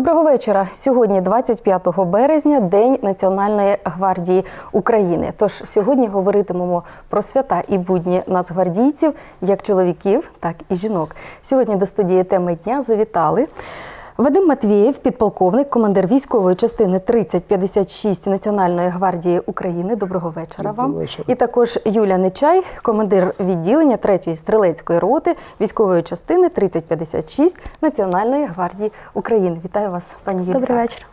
Доброго вечора. Сьогодні, 25 березня, День Національної гвардії України. Тож сьогодні говоритимемо про свята і будні нацгвардійців, як чоловіків, так і жінок. Сьогодні до студії теми дня завітали. Вадим Матвієв, підполковник, командир військової частини 3056 Національної гвардії України. Доброго вечора Доброго вам. вечора. І також Юля Нечай, командир відділення 3-ї стрілецької роти військової частини 3056 Національної гвардії України. Вітаю вас, пані Юлія. Добрий вечір.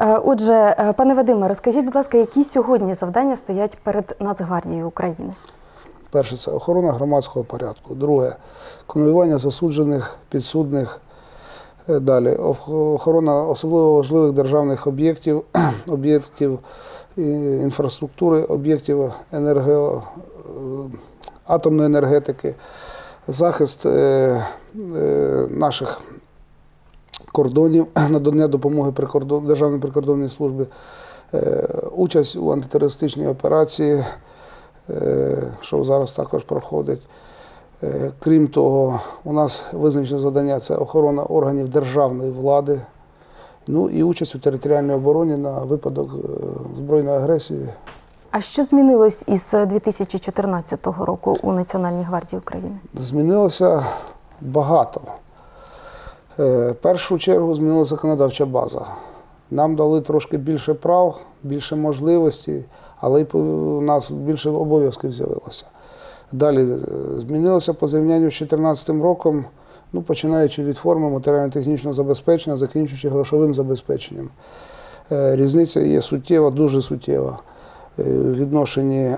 Е, Отже, е, пане Вадиме, розкажіть, будь ласка, які сьогодні завдання стоять перед Нацгвардією України? Перше це охорона громадського порядку. Друге конвоювання засуджених, підсудних. Далі охорона особливо важливих державних об'єктів, об'єктів е, інфраструктури, об'єктів енерго, е, атомної енергетики, захист е, наших кордонів, надання допомоги прикордон, Державній прикордонній службі, е, участь у антитерористичній операції, що зараз також проходить. Е, Крім того, у нас визначені завдання це охорона органів державної влади, ну і участь у територіальній обороні на випадок е, збройної агресії. А що змінилось із 2014 року у Національній гвардії України? Змінилося багато. Е, В першу чергу змінилася законодавча база. Нам дали трошки більше прав, більше можливостей, але й у нас більше обов'язків з'явилося. Далі е, змінилося по зрівнянню з 2014 роком, ну, починаючи від форми матеріально-технічного забезпечення, закінчуючи грошовим забезпеченням. Е, Різниця є суттєва, дуже суттєва е, в відношенні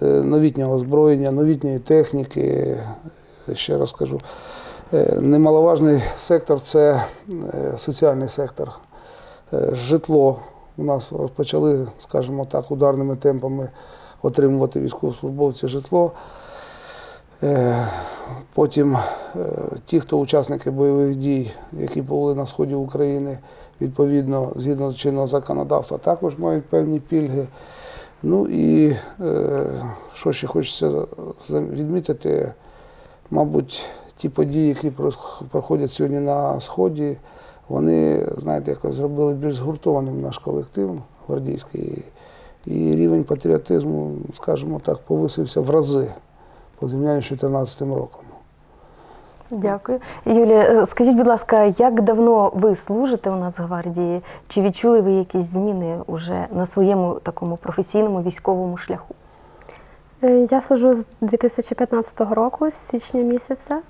новітнього озброєння, новітньої техніки. Ще раз кажу, немаловажний сектор це соціальний сектор. Житло. У нас почали, скажімо так, ударними темпами отримувати військовослужбовці житло. Е, Потім е, ті, хто учасники бойових дій, які були на сході України, відповідно, згідно чинного законодавства, також мають певні пільги. Ну і е, що ще хочеться відмітити, мабуть, ті події, які проходять сьогодні на Сході, вони, знаєте, якось зробили більш згуртованим наш колектив гвардійський. І рівень патріотизму, скажімо так, повисився в рази по зрівнянню з 2014 роком. Дякую. Юлія, е, скажіть, будь ласка, як давно ви служите у Нацгвардії? Чи відчули ви якісь зміни уже на своєму такому професійному військовому шляху? Е, Я служу з 2015 року, з січня місяця.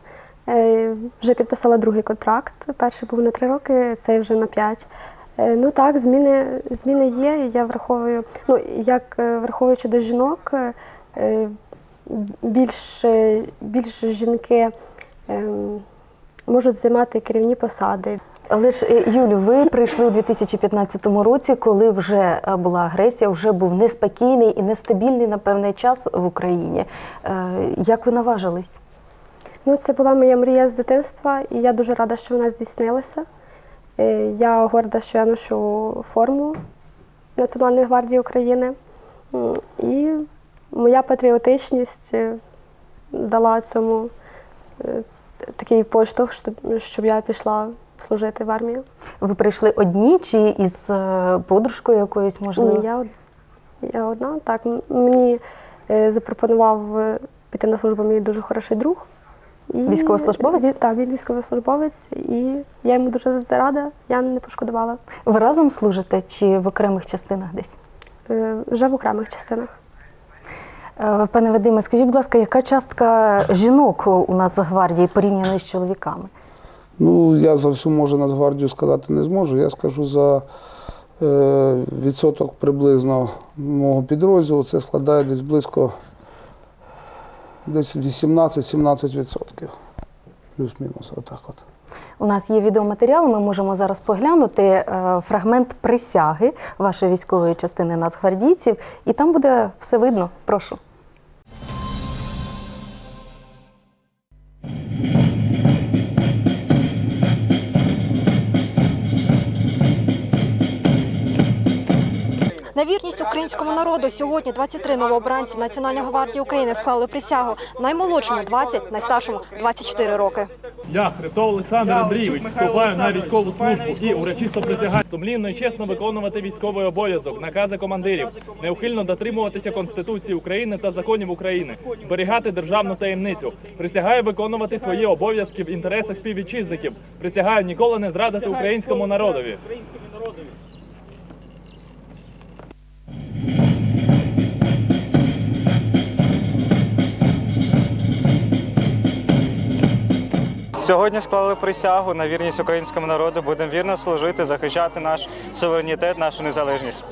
Е, Вже підписала другий контракт. Перший був на три роки, цей вже на п'ять. Е, Ну так, зміни, зміни є. Я враховую, ну як е, враховуючи до жінок, е, е, більше, більше жінки ем, можуть займати керівні посади. Але ж, Юлю, ви прийшли у 2015 році, коли вже була агресія, вже був неспокійний і нестабільний на певний час в Україні. Як ви наважились? Ну, це була моя мрія з дитинства, і я дуже рада, що вона здійснилася. Е, Я горда, що я ношу форму Національної гвардії України. І моя патріотичність е, дала цьому е, такий поштовх, щоб, я пішла служити в армію. Ви прийшли одні чи із подружкою якоюсь, можливо? Ні, я, я одна. Так, мені запропонував піти на службу мій дуже хороший друг. І Військовослужбовець? Він, так, він військовослужбовець, і я йому дуже рада, я не пошкодувала. Ви разом служите чи в окремих частинах десь? Е, Вже в окремих частинах. Е, Пане Вадиме, скажіть, будь ласка, яка частка жінок у Нацгвардії порівняно з чоловіками? Ну, я за всю можу Нацгвардію сказати не зможу. Я скажу за е, відсоток приблизно мого підрозділу. Це складає десь близько десь 18-17%. Плюс-мінус, отак от. У нас є відеоматеріал, ми можемо зараз поглянути е, фрагмент присяги вашої військової частини нацгвардійців, і там буде все видно. Прошу. На вірність українському народу сьогодні 23 новообранці Національної гвардії України склали присягу наймолодшому 20, найстаршому 24 роки. Я, Хребтов Олександр Андрійович, вступаю на військову службу і урочисто присягаю сумлінно і чесно виконувати військовий обов'язок, накази командирів, неухильно дотримуватися Конституції України та законів України, зберігати державну таємницю. Присягаю виконувати свої обов'язки в інтересах співвітчизників. Присягаю ніколи не зрадити українському народові. Сьогодні склали присягу на вірність українському народу. Будемо вірно служити, захищати наш суверенітет, нашу незалежність.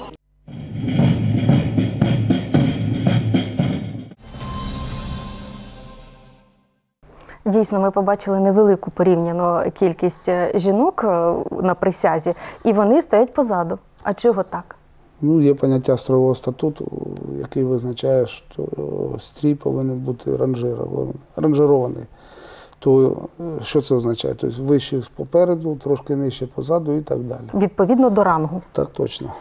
Дійсно, ми побачили невелику порівняно кількість е, жінок е, на присязі, і вони стоять позаду. А чого так? Ну, є поняття строєвого статуту, який визначає, що стрій повинен бути ранжирований. То е, що це означає? Тобто вище попереду, трошки нижче позаду і так далі. Відповідно до рангу. Так точно.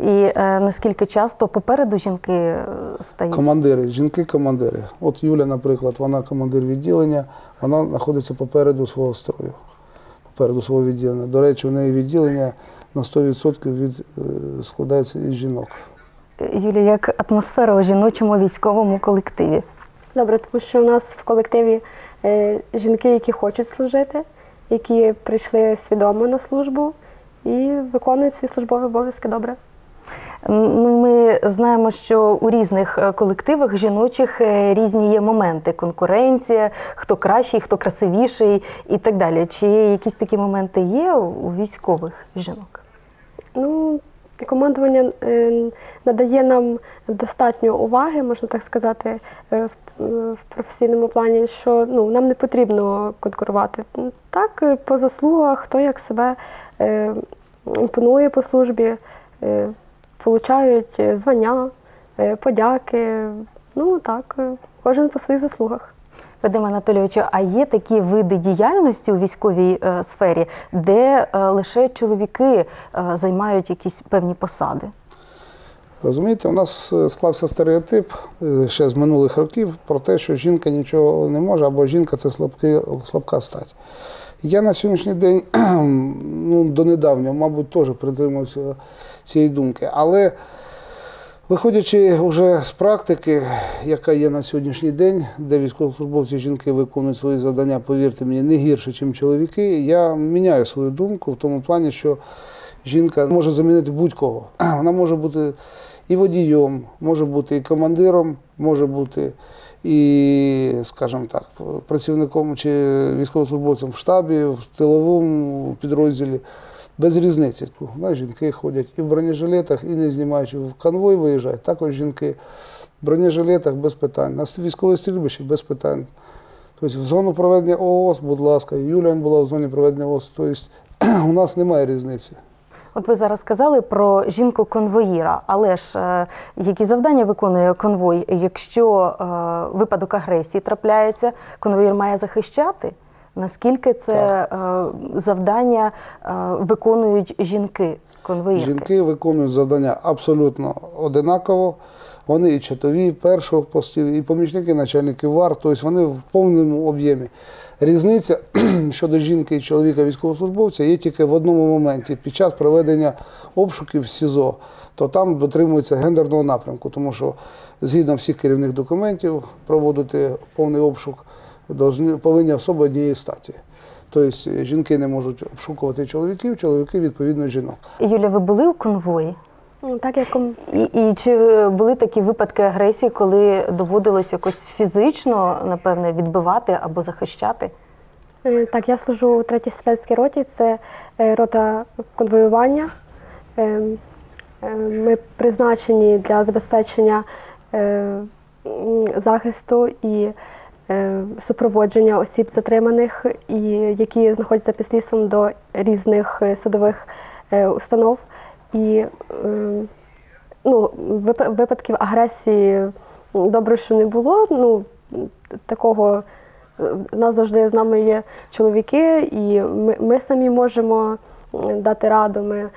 І е, наскільки часто попереду жінки е, стають? Командири, жінки-командири. От Юля, наприклад, вона командир відділення, вона знаходиться попереду свого строю, попереду свого відділення. До речі, у неї відділення на 100% від, е, складається із жінок. Юлія, як атмосфера у жіночому військовому колективі? Добре, тому що у нас в колективі жінки, які хочуть служити, які прийшли свідомо на службу і виконують свої службові обов'язки добре. Ну, Ми знаємо, що у різних е, колективах жіночих е, різні є моменти: конкуренція, хто кращий, хто красивіший і так далі. Чи якісь такі моменти є у військових жінок? Ну, командування е, надає нам достатньо уваги, можна так сказати, е, в, е, в професійному плані, що ну, нам не потрібно конкурувати. Так, е, по заслугах, хто як себе е, імпонує по службі, е, получають е, звання, е, подяки. Ну так, е, кожен по своїх заслугах. Вадиме Анатолійовичу, а є такі види діяльності у військовій е, сфері, де е, лише чоловіки е, займають якісь певні посади? Розумієте, у нас е, склався стереотип е, ще з минулих років про те, що жінка нічого не може, або жінка це слабки, слабка стать. Я на сьогоднішній день, ну, донедавнього, мабуть, теж притримувався цієї думки. Але виходячи вже з практики, яка є на сьогоднішній день, де військовослужбовці жінки виконують свої завдання, повірте мені, не гірше, ніж чоловіки, я міняю свою думку в тому плані, що жінка може замінити будь-кого. Вона може бути і водієм, може бути і командиром, може бути і, скажімо так, працівником чи військовослужбовцем в штабі, в тиловому підрозділі. Без різниці. Знаєш, жінки ходять і в бронежилетах, і не знімаючи в конвой виїжджають. Також жінки в бронежилетах без питань. На військове стрільбище без питань. Тобто в зону проведення ООС, будь ласка, Юлія була в зоні проведення ООС. Тобто у нас немає різниці. От ви зараз сказали про жінку-конвоїра, але ж е, які завдання виконує конвой? Якщо е, випадок агресії трапляється, конвоїр має захищати? Наскільки це е, завдання е, виконують жінки конвоїрки? Жінки виконують завдання абсолютно одинаково. Вони і чатові, і першого постів, і помічники начальників ВАР, тобто вони в повному об'ємі. Різниця щодо жінки і чоловіка військовослужбовця є тільки в одному моменті під час проведення обшуків в СІЗО, то там дотримується гендерного напрямку, тому що згідно всіх керівних документів проводити повний обшук повинні особи однієї статі. Тобто жінки не можуть обшукувати чоловіків, чоловіки відповідно жінок. Юля, ви були у конвої? Ну, Так як І, і чи були такі випадки агресії, коли доводилось якось фізично, напевне, відбивати або захищати? Е, Так, я служу у третій стрілецькій роті, це е, рота конвоювання. Е, Ми призначені для забезпечення захисту і супроводження осіб затриманих, і які знаходяться під слідством до різних судових установ. І е, ну, вип- випадків агресії добре, що не було. Ну, такого е, нас завжди з нами є чоловіки, і ми, ми самі можемо дати раду. Ми,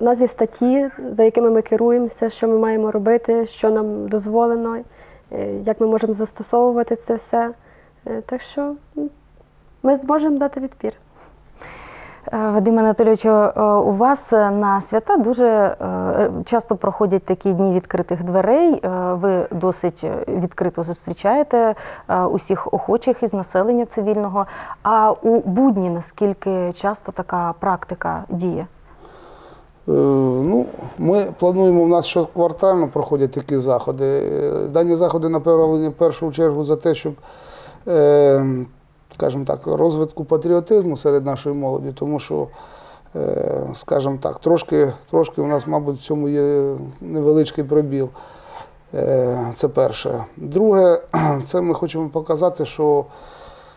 у нас є статті, за якими ми керуємося, що ми маємо робити, що нам дозволено, е, як ми можемо застосовувати це все. Е, Так що ми зможемо дати відпір. Е, Вадиме Анатолійовичу, е, у вас е, на свята дуже часто проходять такі дні відкритих дверей. Ви досить відкрито зустрічаєте усіх охочих із населення цивільного. А у будні наскільки часто така практика діє? Ну, ми плануємо, у нас щоквартально проходять такі заходи. Дані заходи направлені в першу чергу за те, щоб, скажімо так, розвитку патріотизму серед нашої молоді, тому що, е, скажімо так, трошки, трошки у нас, мабуть, в цьому є невеличкий пробіл. Е, Це перше. Друге, це ми хочемо показати, що,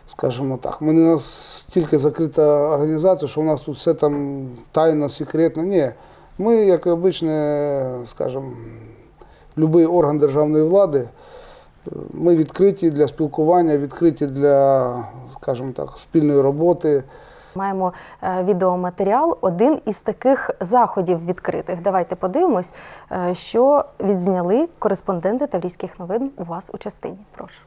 скажімо так, ми не настільки закрита організація, що у нас тут все там тайно, секретно. Ні. Ми, як і обичне, скажімо, будь-який орган державної влади, е, ми відкриті для спілкування, відкриті для, скажімо так, спільної роботи. Маємо е, відеоматеріал, один із таких заходів відкритих. Давайте подивимось, е, що відзняли кореспонденти Таврійських новин у вас у частині. Прошу.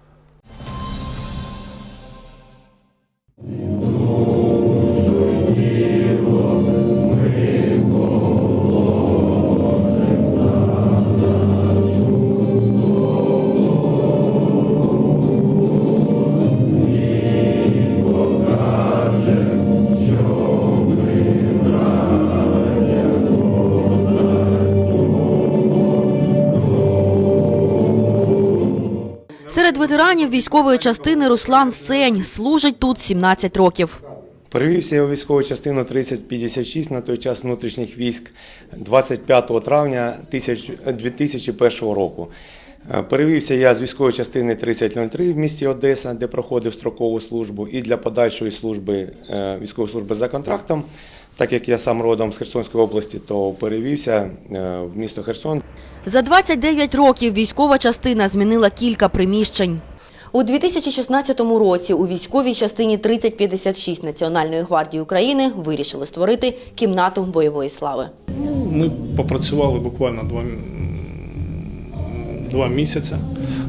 Ветеранів військової частини Руслан Сень служить тут 17 років. Перевівся я у військову частину 3056 на той час внутрішніх військ 25 травня 2001 року. Е, Перевівся я з військової частини 3003 в місті Одеса, де проходив строкову службу, і для подальшої служби е, військової служби за контрактом. Так як я сам родом з Херсонської області, то перевівся е, в місто Херсон. За 29 років військова частина змінила кілька приміщень. У 2016 році у військовій частині 3056 Національної гвардії України вирішили створити кімнату бойової слави. Ми попрацювали буквально два, два місяці.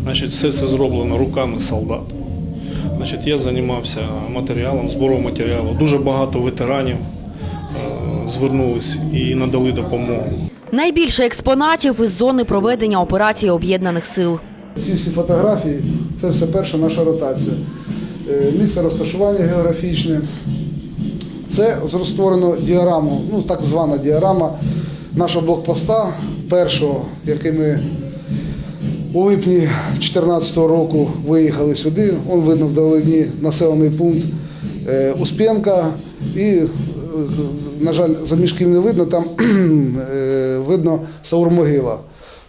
Значить, все це зроблено руками солдат. Значить, я займався матеріалом, збором матеріалу. Дуже багато ветеранів звернулись і надали допомогу. Найбільше експонатів із зони проведення операції об'єднаних сил. Ці всі фотографії це все перша наша ротація. Е, Місце розташування географічне. Це створено діараму, ну так звана діарама нашого блокпоста, першого, який ми у липні 2014 року виїхали сюди. Он видно вдалині населений пункт е, Успенка. І, е, на жаль, за мішків не видно, там е, видно Саур-могила.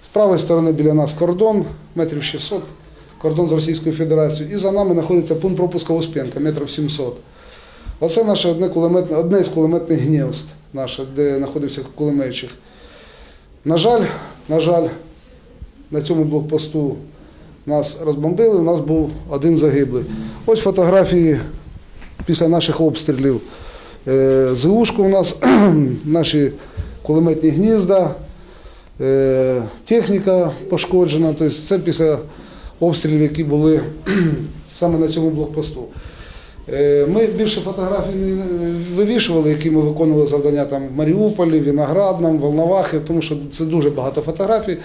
З правої сторони біля нас кордон, метрів 600, кордон з Російською Федерацією. І за нами знаходиться пункт пропуска Успенка, метрів 700. Оце наше одне, кулеметне, одне з кулеметних гнізд, наше, де знаходився кулеметчик. На жаль, на жаль, на цьому блокпосту нас розбомбили, у нас був один загиблий. Ось фотографії після наших обстрілів. Е, ЗУшку у нас, наші кулеметні гнізда, е, техніка пошкоджена. Тобто це після обстрілів, які були саме на цьому блокпосту. Е, Ми більше фотографій не вивішували, які ми виконували завдання там в Маріуполі, Віноградному, Волновахі, тому що це дуже багато фотографій.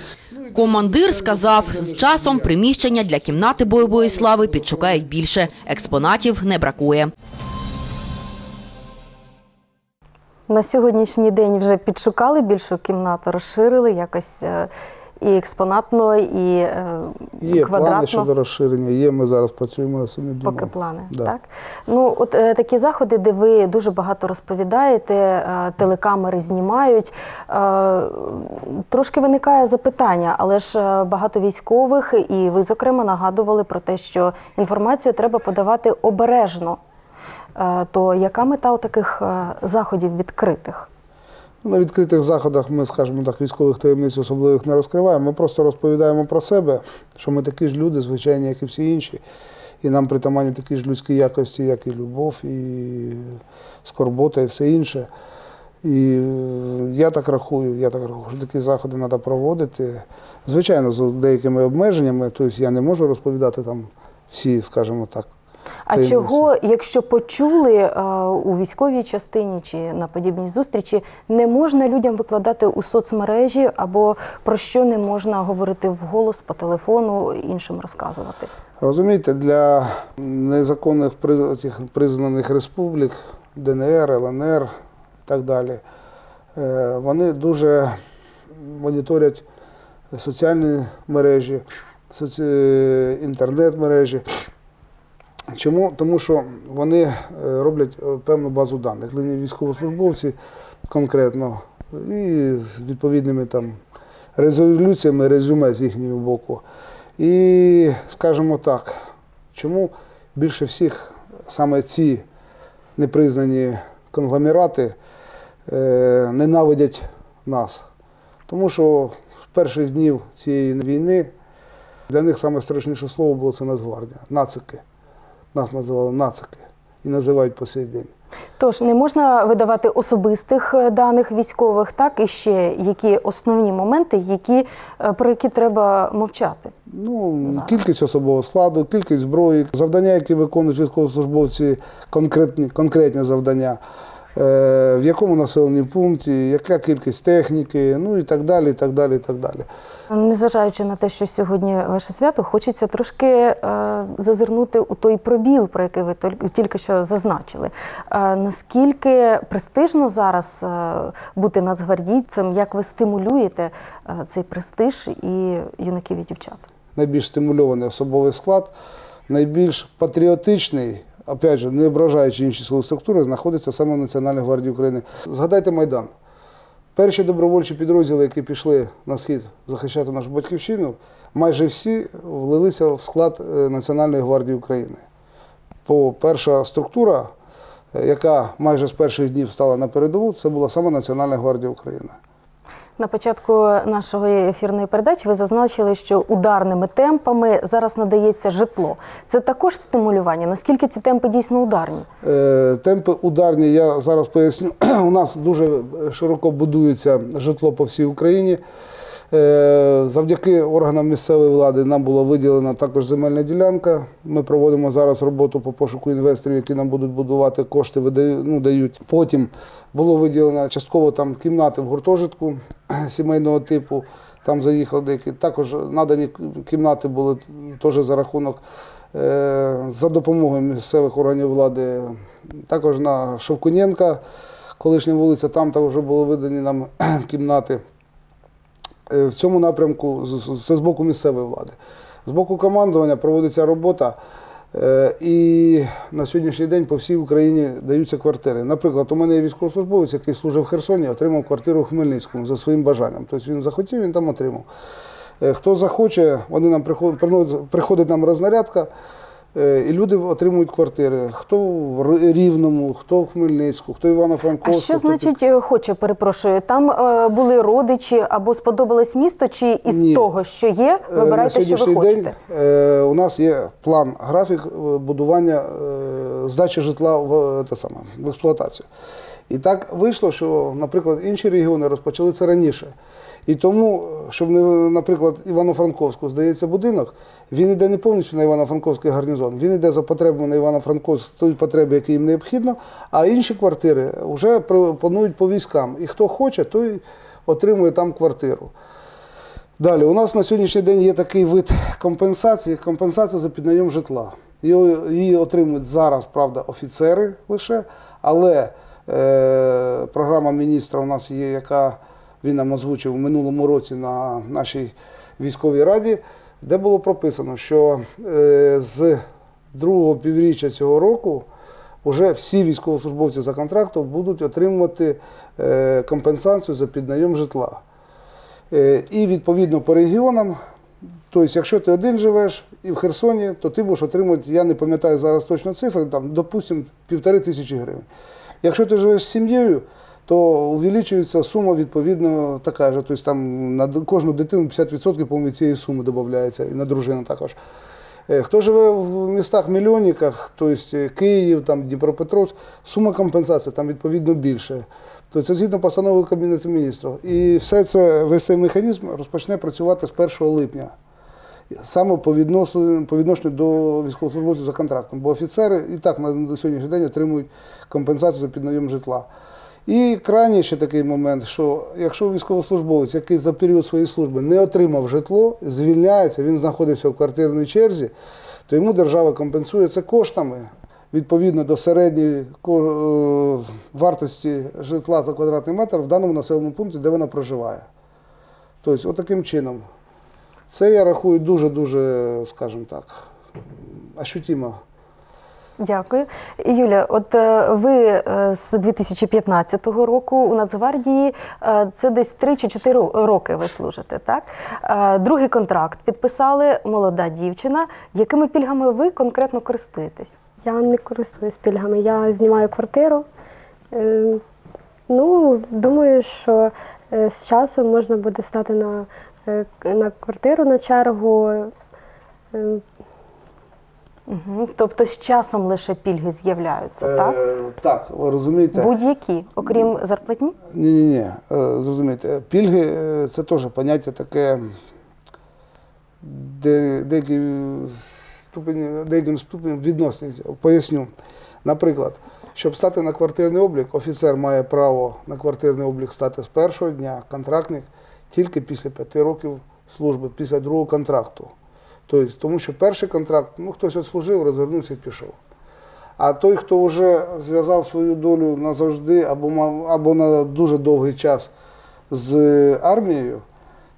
Командир сказав, з часом приміщення для кімнати бойової слави підшукають більше. Експонатів не бракує. На сьогоднішній день вже підшукали більшу кімнату, розширили якось е, і експонатно, і е, Є квадратно. плани щодо розширення, є, ми зараз працюємо над цим і думаємо. Поки плани, Да. так? Ну, от е, такі заходи, де ви дуже багато розповідаєте, телекамери знімають. Трошки виникає запитання, але ж багато військових, і ви, зокрема, нагадували про те, що інформацію треба подавати обережно. Е, то яка мета у таких е, заходів відкритих? На відкритих заходах ми, скажімо так, військових таємниць особливих не розкриваємо. Ми просто розповідаємо про себе, що ми такі ж люди, звичайні, як і всі інші. І нам притаманні такі ж людські якості, як і любов, і скорбота, і все інше. І е, я так рахую, я так рахую, що такі заходи треба проводити. Звичайно, з деякими обмеженнями, тобто я не можу розповідати там всі, скажімо так. А чого, якщо почули е, у військовій частині чи на подібній зустрічі, не можна людям викладати у соцмережі або про що не можна говорити вголос по телефону іншим розказувати? Розумієте, для незаконних признаних республік, ДНР, ЛНР і так далі, е, вони дуже моніторять соціальні мережі, інтернет-мережі. Чому? Тому що вони е, роблять е, певну базу даних. Них військовослужбовці конкретно і з відповідними там резолюціями, резюме з їхнього боку. І скажімо так, чому більше всіх саме ці непризнані конгломерати е, ненавидять нас? Тому що з перших днів цієї війни для них саме страшніше слово було це Нацгвардія, нацики. Нас називали нацики і називають по сей день. Тож не можна видавати особистих е, даних військових, так і ще які основні моменти, які, е, про які треба мовчати. Ну, Зараз. кількість особового складу, кількість зброї, завдання, які виконують військовослужбовці, конкретні, конкретні завдання, в якому населенні пункті, яка кількість техніки, ну і так далі, і так далі, і так далі. Незважаючи на те, що сьогодні ваше свято, хочеться трошки е, зазирнути у той пробіл, про який ви тільки що зазначили. Е, наскільки престижно зараз е, бути нацгвардійцем, як ви стимулюєте е, цей престиж і юнаків і дівчат? Найбільш стимульований особовий склад, найбільш патріотичний, опять же, не ображаючи інші сили структури, знаходиться саме в Національній гвардії України. Згадайте Майдан. Перші добровольчі підрозділи, які пішли на схід захищати нашу батьківщину, майже всі влилися в склад е, Національної гвардії України. Бо перша структура, е, яка майже з перших днів стала на передову, це була саме Національна гвардія України. На початку нашої ефірної передачі ви зазначили, що ударними темпами зараз надається житло. Це також стимулювання. Наскільки ці темпи дійсно ударні? Е, Темпи ударні, я зараз поясню. У нас дуже широко будується житло по всій Україні. Е, Завдяки органам місцевої влади нам була виділена також земельна ділянка. Ми проводимо зараз роботу по пошуку інвесторів, які нам будуть будувати кошти, ну, дають. Потім було виділено частково там кімнати в гуртожитку сімейного типу. Там заїхали деякі. Також надані кімнати були теж за рахунок е, за допомогою місцевих органів влади. Також на Шевкуненка, колишня вулиця, там також були видані нам кімнати. Е, В цьому напрямку це з боку місцевої влади. З боку командування проводиться робота, е, і на сьогоднішній день по всій Україні даються квартири. Наприклад, у мене є військовослужбовець, який служив в Херсоні, отримав квартиру в Хмельницькому за своїм бажанням. Тобто він захотів, він там отримав. Е, Хто захоче, вони нам приходять, приходить нам рознарядка, і люди отримують квартири. Хто в Рівному, хто в Хмельницьку, хто в Івано-Франковську. що хто під- значить е, хоче, перепрошую? Там е, були родичі або сподобалось місто, чи із Ні. того, що є, Е, вибирайте, що ви хочете? день е, у нас є план, графік е, будування е, здачі житла в, е, те саме, в експлуатацію. І так вийшло, що, наприклад, інші регіони розпочали це раніше. І тому, щоб наприклад, Івано-Франковську здається будинок, він йде не повністю на Івано-Франковський гарнізон, він йде за потребами на Івано-Франковськ, той потреби, які їм необхідно, а інші квартири вже пропонують по військам. І хто хоче, той отримує там квартиру. Далі, у нас на сьогоднішній день є такий вид компенсації, компенсація за піднайом житла. Її, отримують зараз, правда, офіцери лише, але програма міністра у нас є, яка він нам озвучив у минулому році на нашій військовій раді, де було прописано, що е, з другого півріччя цього року вже всі військовослужбовці за контрактом будуть отримувати е, компенсацію за піднайом житла. Е, І відповідно по регіонам, тобто, якщо ти один живеш і в Херсоні, то ти будеш отримувати, я не пам'ятаю зараз точно цифри, там, допустимо, півтори тисячі гривень. Якщо ти живеш з сім'єю, то увеличується сума відповідно така ж. Тобто там на кожну дитину 50% по-моєму, цієї суми додається, і на дружину також. Е, Хто живе в містах мільйонниках, тобто е, Київ, там, Дніпропетровськ, сума компенсації там відповідно більше. Тобто це згідно постанови Кабінету міністрів. І все це, весь цей механізм розпочне працювати з 1 липня. Саме по відносину, по відношенню до військовослужбовців за контрактом. Бо офіцери і так на на сьогоднішній день отримують компенсацію за піднайом житла. І крайній ще такий момент, що якщо військовослужбовець, який за період своєї служби не отримав житло, звільняється, він знаходився в квартирній черзі, то йому держава компенсує це коштами відповідно до середньої е, вартості житла за квадратний метр в даному населеному пункті, де вона проживає. Тобто, отаким чином. Це я рахую дуже-дуже, скажімо так, ощутимо. Дякую. Юля, от е, ви е, з 2015 року у Нацгвардії е, це десь 3 чи 4 роки ви служите, так? Другий контракт підписали молода дівчина. Якими пільгами ви конкретно користуєтесь? Я не користуюсь пільгами, я знімаю квартиру. Ну, думаю, що з часом можна буде стати на, на квартиру на чергу. Е, Угу. Тобто з часом лише пільги з'являються, так? Е, так, розумієте. Будь-які, окрім зарплатні? Ні, ні, ні. Зрозумійте, пільги е, це теж поняття таке, де деякі ступені, деяким ступенем відносні. Поясню. Наприклад, щоб стати на квартирний облік, офіцер має право на квартирний облік стати з першого дня, контрактник тільки після п'яти років служби, після другого контракту. Тобто, тому що перший контракт, ну хтось відслужив, розвернувся і пішов. А той, хто вже зв'язав свою долю назавжди або, мав- або на дуже довгий час з армією,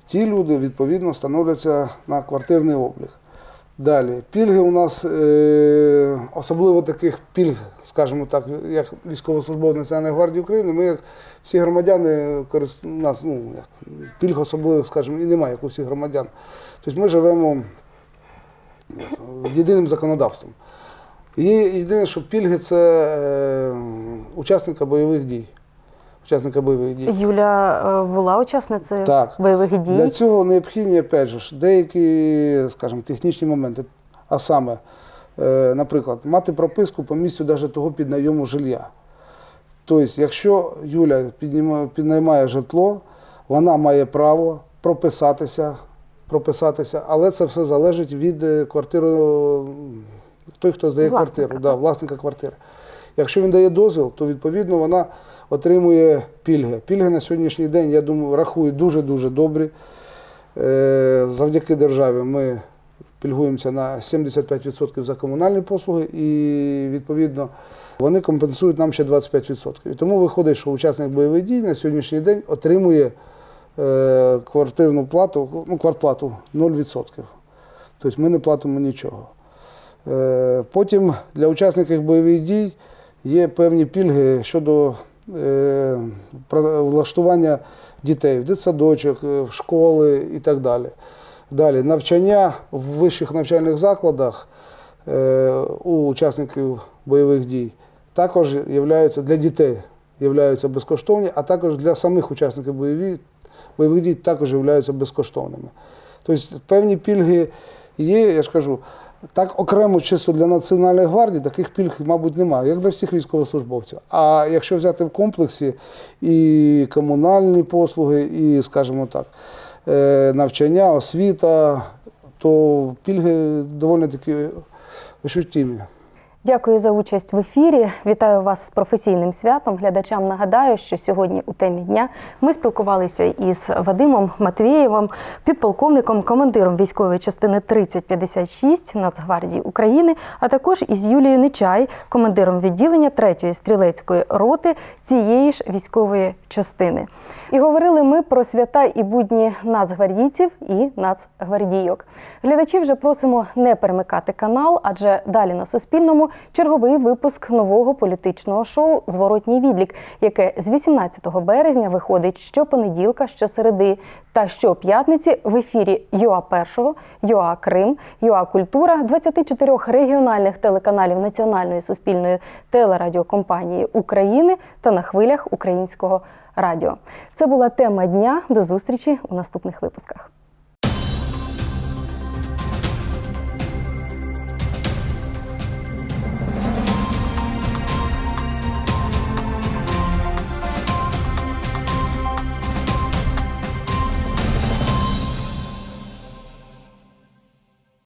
ті люди відповідно становляться на квартирний облік. Далі, пільги у нас, е, особливо таких пільг, скажімо так, як військовослужбовець Національної гвардії України, ми, як всі громадяни, у нас ну, як, пільг особливих, скажімо, і немає, як у всіх громадян. Тобто ми живемо єдиним законодавством. І єдине, що пільги це е, учасника бойових дій. Учасника бойових дій. Юля е, була учасницею Так. бойових дій. Для цього необхідні, опять же, деякі, скажімо, технічні моменти. А саме, е, наприклад, мати прописку по місцю навіть того піднайому жилья. Тобто, якщо Юля піднаймає житло, вона має право прописатися, прописатися, але це все залежить від е, квартири, той, хто здає Власника, квартиру, да, власника квартири. Якщо він дає дозвіл, то відповідно вона отримує пільги. Пільги на сьогоднішній день, я думаю, рахую дуже-дуже добрі. Е, Завдяки державі ми пільгуємося на 75% за комунальні послуги, і відповідно вони компенсують нам ще 25%. І тому виходить, що учасник бойових дій на сьогоднішній день отримує е, квартирну плату, ну, квартплату 0%. Тобто ми не платимо нічого. Е, Потім для учасників бойових дій є певні пільги щодо влаштування дітей в дитсадочок, е, в школи і так далі. Далі навчання в вищих навчальних закладах е, у учасників бойових дій також являються для дітей являються безкоштовні, а також для самих учасників бойові, бойових дій також являються безкоштовними. Тобто певні пільги є, я ж кажу, так окремо чисто для Національної гвардії таких пільг, мабуть, немає, як для всіх військовослужбовців. А якщо взяти в комплексі і комунальні послуги, і, скажімо так, е, навчання, освіта, то пільги доволі таки ощутимі. Дякую за участь в ефірі. Вітаю вас з професійним святом. Глядачам нагадаю, що сьогодні у темі дня ми спілкувалися із Вадимом Матвієвим, підполковником, командиром військової частини 3056 Нацгвардії України, а також із Юлією Нечай, командиром відділення 3-ї стрілецької роти цієї ж військової частини. І говорили ми про свята і будні нацгвардійців і нацгвардійок. Глядачі вже просимо не перемикати канал, адже далі на Суспільному черговий випуск нового політичного шоу Зворотній відлік, яке з 18 березня виходить щопонеділка, щосереди та щоп'ятниці в ефірі ЮА Першого, ЮА Крим, ЮА Культура, 24 регіональних телеканалів Національної суспільної телерадіокомпанії України та на хвилях українського радіо. Це була тема дня. До зустрічі у наступних випусках.